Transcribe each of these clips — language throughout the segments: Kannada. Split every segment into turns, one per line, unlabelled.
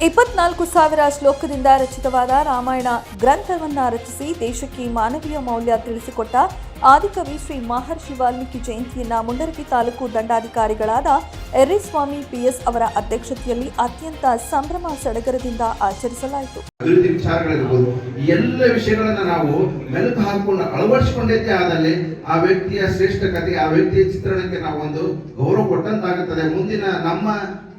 ಇಪ್ಪತ್ನಾಲ್ಕು ಸಾವಿರ ಶ್ಲೋಕದಿಂದ ರಚಿತವಾದ ರಾಮಾಯಣ ಗ್ರಂಥವನ್ನ ರಚಿಸಿ ದೇಶಕ್ಕೆ ಮಾನವೀಯ ಮೌಲ್ಯ ತಿಳಿಸಿಕೊಟ್ಟ ಆದಿಕವಿ ಶ್ರೀ ಮಹರ್ಷಿ ವಾಲ್ಮೀಕಿ ಜಯಂತಿಯನ್ನ ಮುಂಡರಗಿ ತಾಲೂಕು ದಂಡಾಧಿಕಾರಿಗಳಾದ ಎರ್ರಿಸ್ವಾಮಿ ಪಿಎಸ್ ಅವರ ಅಧ್ಯಕ್ಷತೆಯಲ್ಲಿ ಅತ್ಯಂತ ಸಂಭ್ರಮ ಸಡಗರದಿಂದ ಆಚರಿಸಲಾಯಿತು.
ಅಭಿವೃದ್ಧಿ ವಿಚಾರಗಳಿರ್ಬೋದು ಎಲ್ಲ ವಿಷಯಗಳನ್ನ ನಾವು ಮೆಲುಕು ಹಾಕೊಂಡು ಅಳವಡಿಸಿಕೊಂಡೈತೆ ಆದಲ್ಲಿ ಆ ವ್ಯಕ್ತಿಯ ಶ್ರೇಷ್ಠ ಕತೆ ಆ ವ್ಯಕ್ತಿಯ ಚಿತ್ರಣಕ್ಕೆ ನಾವು ಒಂದು ಗೌರವ ಕೊಟ್ಟಂತಾಗುತ್ತದೆ. ಮುಂದಿನ ನಮ್ಮ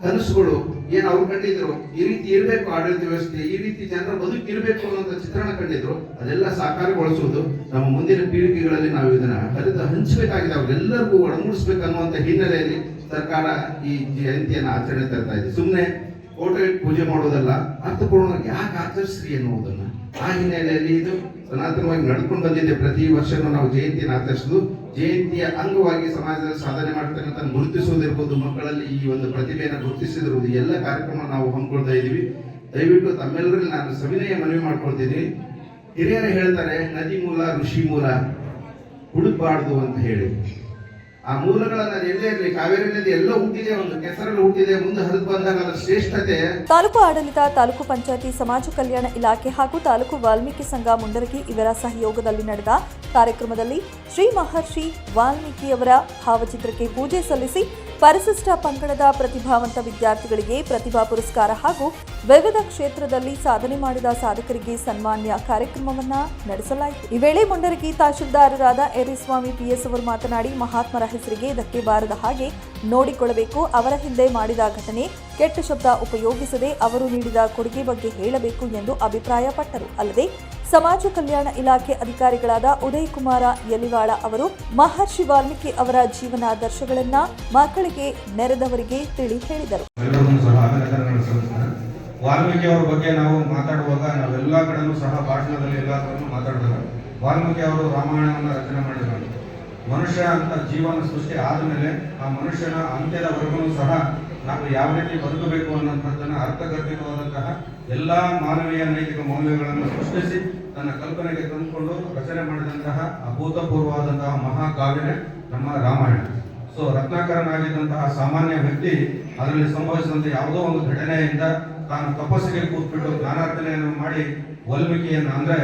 ಕನಸುಗಳು ಏನು ಅವ್ರು ಕಂಡಿದ್ರು, ಈ ರೀತಿ ಇರಬೇಕು ಆಡಳಿತ ವ್ಯವಸ್ಥೆ, ಈ ರೀತಿ ಜನರ ಬದುಕು ಇರಬೇಕು ಚಿತ್ರಣ ಕಂಡಿದ್ರು, ಅದೆಲ್ಲ ಸಾಕಾರಗೊಳಿಸುವುದು ನಮ್ಮ ಮುಂದಿನ ಪೀಳಿಗೆಗಳಲ್ಲಿ ನಾವು ಇದನ್ನ ಕಲಿತ, ಹಂಚಬೇಕಾಗಿದೆ, ಅವರೆಲ್ಲರಿಗೂ ಒಳಮೂಡಿಸ್ಬೇಕು ಅನ್ನುವಂಥ ಹಿನ್ನೆಲೆಯಲ್ಲಿ ಸರ್ಕಾರ ಈ ಜಯಂತಿಯನ್ನು ಆಚರಣೆ ತರ್ತಾ ಇದೆ. ಸುಮ್ಮನೆ ಇಟ್ಟು ಪೂಜೆ ಮಾಡೋದಲ್ಲ, ಅರ್ಥಪೂರ್ಣವಾಗಿ ಯಾಕೆ ಆಚರಿಸ್ರಿ ಎನ್ನುವುದನ್ನ. ಆ ಹಿನ್ನೆಲೆಯಲ್ಲಿ ಇದು ಸನಾತನವಾಗಿ ನಡ್ಕೊಂಡು ಬಂದಿದೆ. ಪ್ರತಿ ವರ್ಷನೂ ನಾವು ಜಯಂತಿಯನ್ನು ಆಚರಿಸುದು ಜಯಂತಿಯ ಅಂಗವಾಗಿ ಸಮಾಜದಲ್ಲಿ ಸಾಧನೆ ಮಾಡ್ತಕ್ಕಂಥ ಗುರುತಿಸುವುದಿರ್ಬೋದು. ಮಕ್ಕಳಲ್ಲಿ ಈ ಒಂದು ಪ್ರತಿಭೆಯನ್ನು ಗುರುತಿಸಿದಿರುವುದು. ಎಲ್ಲ ಕಾರ್ಯಕ್ರಮ ನಾವು ಹಮ್ಮಿಕೊಳ್ತಾ ಇದೀವಿ ದಯವಿಟ್ಟು ತಮ್ಮೆಲ್ಲರಲ್ಲಿ ನಾನು ಸವಿನಯ ಮನವಿ ಮಾಡ್ಕೊಳ್ತೀನಿ. ಹಿರಿಯರು ಹೇಳ್ತಾರೆ, ನದಿ ಮೂಲ, ಋಷಿ ಮೂಲ, ಹುಡುಕ್ಬಾರ್ದು ಅಂತ ಹೇಳಿ. ಆ ಮೂಲಗಳನ್ನ ಎಲ್ಲೇ ಇರಲಿ, ಕಾವೇರಿ ನದಿ ಎಲ್ಲ ಹುಟ್ಟಿದೆ, ಒಂದು ಕೆಸರಲ್ಲಿ ಹುಟ್ಟಿದೆ, ಮುಂದೆ ಹರಿದು ಬಂದಾಗ ಅದರ ಶ್ರೇಷ್ಠತೆ.
ತಾಲೂಕು ಆಡಳಿತ, ತಾಲೂಕು ಪಂಚಾಯತಿ, ಸಮಾಜ ಕಲ್ಯಾಣ ಇಲಾಖೆ ಹಾಗೂ ತಾಲೂಕು ವಾಲ್ಮೀಕಿ ಸಂಘ ಮುಂಡರಗಿ ಇವರ ಸಹಯೋಗದಲ್ಲಿ ನಡೆದ ಕಾರ್ಯಕ್ರಮದಲ್ಲಿ ಶ್ರೀ ಮಹರ್ಷಿ ವಾಲ್ಮೀಕಿಯವರ ಭಾವಚಿತ್ರಕ್ಕೆ ಪೂಜೆ ಸಲ್ಲಿಸಿ ಪರಿಶಿಷ್ಟ ಪಂಗಡದ ಪ್ರತಿಭಾವಂತ ವಿದ್ಯಾರ್ಥಿಗಳಿಗೆ ಪ್ರತಿಭಾ ಪುರಸ್ಕಾರ ಹಾಗೂ ವಿವಿಧ ಕ್ಷೇತ್ರದಲ್ಲಿ ಸಾಧನೆ ಮಾಡಿದ ಸಾಧಕರಿಗೆ ಸನ್ಮಾನ್ಯ ಕಾರ್ಯಕ್ರಮವನ್ನ ನಡೆಸಲಾಯಿತು. ಈ ವೇಳೆ ಮುಂಡರಗಿ ತಹಶೀಲ್ದಾರರಾದ ಎರಿಸ್ವಾಮಿ ಪಿಎಸ್ ಅವರು ಮಾತನಾಡಿ, ಮಹಾತ್ಮರ ಹೆಸರಿಗೆ ಧಕ್ಕೆ ಬಾರದ ಹಾಗೆ ನೋಡಿಕೊಳ್ಳಬೇಕು, ಅವರ ಹಿಂದೆ ಮಾಡಿದ ಘಟನೆ ಕೆಟ್ಟ ಶಬ್ದ ಉಪಯೋಗಿಸದೆ ಅವರು ನೀಡಿದ ಕೊಡುಗೆ ಬಗ್ಗೆ ಹೇಳಬೇಕು ಎಂದು ಅಭಿಪ್ರಾಯಪಟ್ಟರು. ಅಲ್ಲದೆ ಸಮಾಜ ಕಲ್ಯಾಣ ಇಲಾಖೆ ಅಧಿಕಾರಿಗಳಾದ ಉದಯ್ ಕುಮಾರ ಯಲಿವಾಳ ಅವರು ಮಹರ್ಷಿ ವಾಲ್ಮೀಕಿ ಅವರ ಜೀವನಾದರ್ಶಗಳನ್ನ ಮಕ್ಕಳಿಗೆ ನೆರೆದವರಿಗೆ ತಿಳಿ ಹೇಳಿದರು.
ವಾಲ್ಮೀಕಿ ಅವರ ಬಗ್ಗೆ ನಾವು ಮಾತಾಡುವಾಗ ನಾವೆಲ್ಲ ಕಡೆಯೂ ಸಹ ಭಾಷಣದಲ್ಲಿ ಎಲ್ಲ ಮಾತಾಡಿದಾಗ ವಾಲ್ಮೀಕಿ ಅವರು ರಾಮಾಯಣವನ್ನು ರಚನೆ ಮಾಡಿದ್ದಾರೆ. ಮನುಷ್ಯ ಅಂತ ಜೀವನ ಸೃಷ್ಟಿ ಆದಮೇಲೆ ಆ ಮನುಷ್ಯನ ಅಂತ್ಯದ ಅಂತ್ಯದವರೆಗೂ ಸಹ ನಾವು ಯಾವ ರೀತಿ ಬದುಕಬೇಕು ಅನ್ನೋಂಥದ್ದನ್ನು ಅರ್ಥಗರ್ಭಿತವಾದಂತಹ ಎಲ್ಲ ಮಾನವೀಯ ನೈತಿಕ ಮೌಲ್ಯಗಳನ್ನು ಸೃಷ್ಟಿಸಿ ತನ್ನ ಕಲ್ಪನೆಗೆ ತಂದುಕೊಂಡು ರಚನೆ ಮಾಡಿದಂತಹ ಅಭೂತಪೂರ್ವವಾದಂತಹ ಮಹಾಕಾವ್ಯನೇ ನಮ್ಮ ರಾಮಾಯಣ. ಸೊ ರತ್ನಾಕರನಾಗಿದ್ದಂತಹ ಸಾಮಾನ್ಯ ವ್ಯಕ್ತಿ ಅದರಲ್ಲಿ ಸಂಭವಿಸಿದಂತೆ ಯಾವುದೋ ಒಂದು ಘಟನೆಯಿಂದ ತಾನು ತಪಸ್ಸಿಗೆ ಕೂತ್ಬಿಟ್ಟು ಜ್ಞಾನಾರ್ಜನೆಯನ್ನು ಮಾಡಿ ವಾಲ್ಮೀಕಿಯನ್ನು ಅಂದ್ರೆ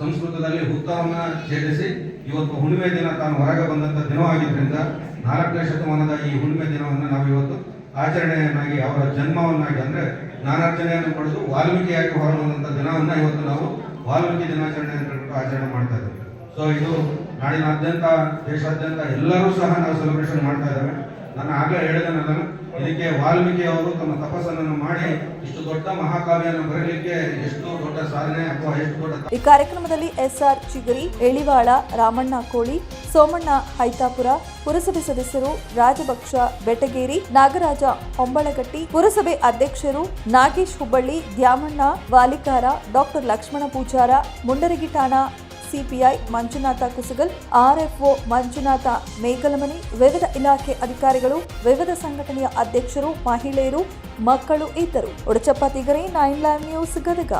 ಸಂಸ್ಕೃತದಲ್ಲಿ ಹುತ್ತವನ್ನು ಛೇದಿಸಿ ಇವತ್ತು ಹುಣ್ಣಿಮೆ ದಿನ ತಾನು ಹೊರಗೆ ಬಂದಂತ ದಿನವಾಗಿದ್ದರಿಂದ ನಾಲ್ಕನೇ ಶತಮಾನದ ಈ ಹುಣ್ಣಿಮೆ ದಿನವನ್ನು ನಾವು ಇವತ್ತು ಆಚರಣೆಯನ್ನಾಗಿ ಅವರ ಜನ್ಮವನ್ನಾಗಿ ಅಂದರೆ ಜ್ಞಾನಾರ್ಜನೆಯನ್ನು ಪಡೆದು ವಾಲ್ಮೀಕಿಯಾಗಿ ಹೊರಬಂದಂಥ ದಿನವನ್ನು ಇವತ್ತು ನಾವು ವಾಲ್ಮೀಕಿ ದಿನಾಚರಣೆ ಅಂತ ಆಚರಣೆ ಮಾಡ್ತಾ ಇದ್ದೇವೆ. ಸೊ ಇದು ನಾಡಿನಾದ್ಯಂತ, ದೇಶಾದ್ಯಂತ ಎಲ್ಲರೂ ಸಹ ನಾವು ಸೆಲೆಬ್ರೇಷನ್ ಮಾಡ್ತಾ ಇದ್ದೇವೆ. ನಾನು ಆಗಲೇ ಹೇಳಿದನಲ್ಲ ಇದಕ್ಕೆ ವಾಲ್ಮೀಕಿ ಅವರು ತಮ್ಮ ತಪಸ್ಸನ್ನು ಮಾಡಿ ಇಷ್ಟು ದೊಡ್ಡ ಮಹಾಕಾವ್ಯವನ್ನು ಬರಲಿಕ್ಕೆ ಎಷ್ಟು ದೊಡ್ಡ ಸಾಧನೆ ಅಥವಾ ಎಷ್ಟು ದೊಡ್ಡ
ಈ ಕಾರ್ಯಕ್ರಮದಲ್ಲಿ ಎಸ್ ಆರ್ ಚಿಗರಿ ಎಳಿವಾಳ ರಾಮಣ್ಣ ಕೋಳಿ, ಸೋಮಣ್ಣ ಹೈತಾಪುರ, ಪುರಸಭೆ ಸದಸ್ಯರು ರಾಜಭಕ್ಷ ಬೆಟಗೇರಿ, ನಾಗರಾಜ ಹೊಂಬಳಗಟ್ಟಿ, ಪುರಸಭೆ ಅಧ್ಯಕ್ಷರು ನಾಗೇಶ್ ಹುಬ್ಬಳ್ಳಿ, ದ್ಯಾಮಣ್ಣ ವಾಲಿಕಾರ, ಡಾಕ್ಟರ್ ಲಕ್ಷ್ಮಣ ಪೂಜಾರ, ಮುಂಡರಗಿ ಠಾಣಾ ಸಿಪಿಐ, ಮಂಜುನಾಥ ಕುಸುಗಲ್, ಆರ್ಎಫ್ಒ, ಮಂಜುನಾಥ ಮೇಗಲಮನಿ, ವಿವಿಧ ಇಲಾಖೆ ಅಧಿಕಾರಿಗಳು, ವಿವಿಧ ಸಂಘಟನೆಯ ಅಧ್ಯಕ್ಷರು, ಮಹಿಳೆಯರು, ಮಕ್ಕಳು ಇದ್ದರು. Udachappa, Tigari, nine live news Gadag.